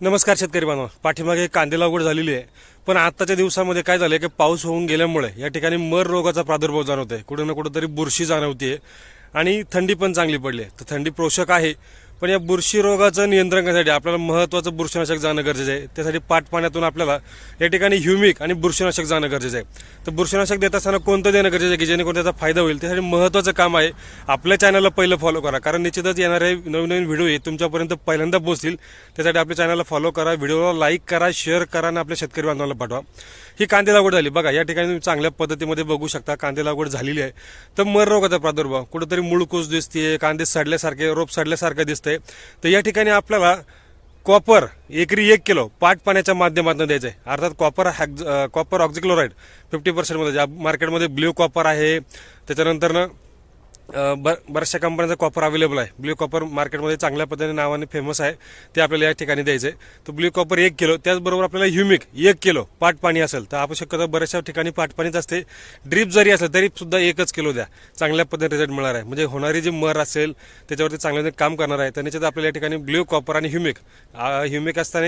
नमस्कार शेतकरी बांधव. पाठीमागे कांदे लागवड झालेली आहे. पण आत्ताच्या दिवसामध्ये काय झालंय की पाऊस होऊन गेल्यामुळे या ठिकाणी मर रोगाचा प्रादुर्भाव जाणवतोय. कुठं ना कुठेतरी बुरशी जाणवते आणि थंडी पण चांगली पडली आहे. तर थंडी पोषक आहे. पण या बुरशी रोगाचं नियंत्रण करण्यासाठी आपल्याला महत्त्वाचं बुरशीनाशक जाणं गरजेचं आहे. त्यासाठी पाट पाण्यातून आपल्याला या ठिकाणी ह्युमिक आणि बुरशीनाशक जाणं गरजेचं आहे. तर बुरशीनाशक देत असताना कोणतं देणं गरजेचं आहे की जेणेकरून त्याचा फायदा होईल? त्यासाठी महत्त्वाचं काम आहे आपल्या चॅनलला पहिलं फॉलो करा. कारण निश्चितच येणारे नवीन नवीन व्हिडिओ हे तुमच्यापर्यंत पहिल्यांदा पोहोचतील. त्यासाठी आपल्या चॅनलला फॉलो करा व्हिडिओला लाईक करा शेअर करा आणि आपल्या शेतकरी बांधवांना पाठवा. ही कांदे लागवड झाली. बघा या ठिकाणी तुम्ही चांगल्या पद्धतीमध्ये बघू शकता कांदे लागवड झालेली आहे. तर मर रोगाचा प्रादुर्भाव. कुठेतरी मुळकूस दिसते कांदे सडल्यासारखे रोप सडल्यासारखं असते. तर या ठिकाणी आपल्याला कॉपर एकरी एक किलो पाट पाण्याच्या माध्यमातून द्यायचं आहे अर्थात कॉपर हॅक कॉपर ऑक्झिक्लोराईड फिफ्टी पर्सेंटमध्ये ज्या मार्केटमध्ये ब्ल्यू कॉपर आहे त्याच्यानंतर ना ब बऱ्याचशा कंपन्यांचा कॉपर अवेलेबल आहे. ब्ल्यू कॉपर मार्केटमध्ये चांगल्या पद्धतीने नावाने फेमस आहे. ते आपल्याला या ठिकाणी द्यायचं आहे तर ब्ल्यू कॉपर एक किलो त्याचबरोबर आपल्याला ह्युमिक एक किलो पाट पाणी असेल तर आवश्यकता बऱ्याचशा ठिकाणी पाट पाणीच असते. ड्रीप जरी असेल तरी सुद्धा एकच किलो द्या. चांगल्या पद्धतीने रिझल्ट मिळणार आहे. म्हणजे होणारी जी मर असेल त्याच्यावरती चांगल्या काम करणार आहे तर निश्चित आपल्याला या ठिकाणी ब्ल्यू कॉपर आणि ह्युमिक ह्युमिक असताना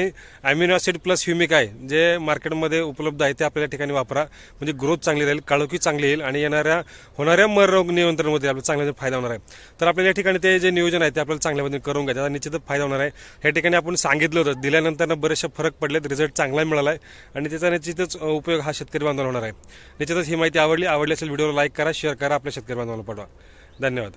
अमिनो ॲसिड प्लस ह्युमिक आहे जे मार्केटमध्ये उपलब्ध आहे ते आपल्या या ठिकाणी वापरा. म्हणजे ग्रोथ चांगली राहील काळोखी चांगली येईल आणि येणाऱ्या होणाऱ्या मर रोग नियंत्रणमध्ये आपल्याला चांगला फायदा होणार आहे. तर आपल्याला या ठिकाणी ते जे नियोजन आहे ते आपल्याला चांगल्या पद्धतीने करून घ्या त्याचा निश्चितच फायदा होणार आहे. या ठिकाणी आपण सांगितलं होतं दिल्यानंतर बरेचसे फरक पडलेत रिझल्ट चांगला मिळाला आहे आणि त्याचा निश्चितच उपयोग हा शेतकरी बांधवाला होणार आहे. निश्चितच ही माहिती आवडली आवडली असेल व्हिडिओला लाईक करा शेअर करा आपल्या शेतकरी बांधवाला पाठवा. धन्यवाद.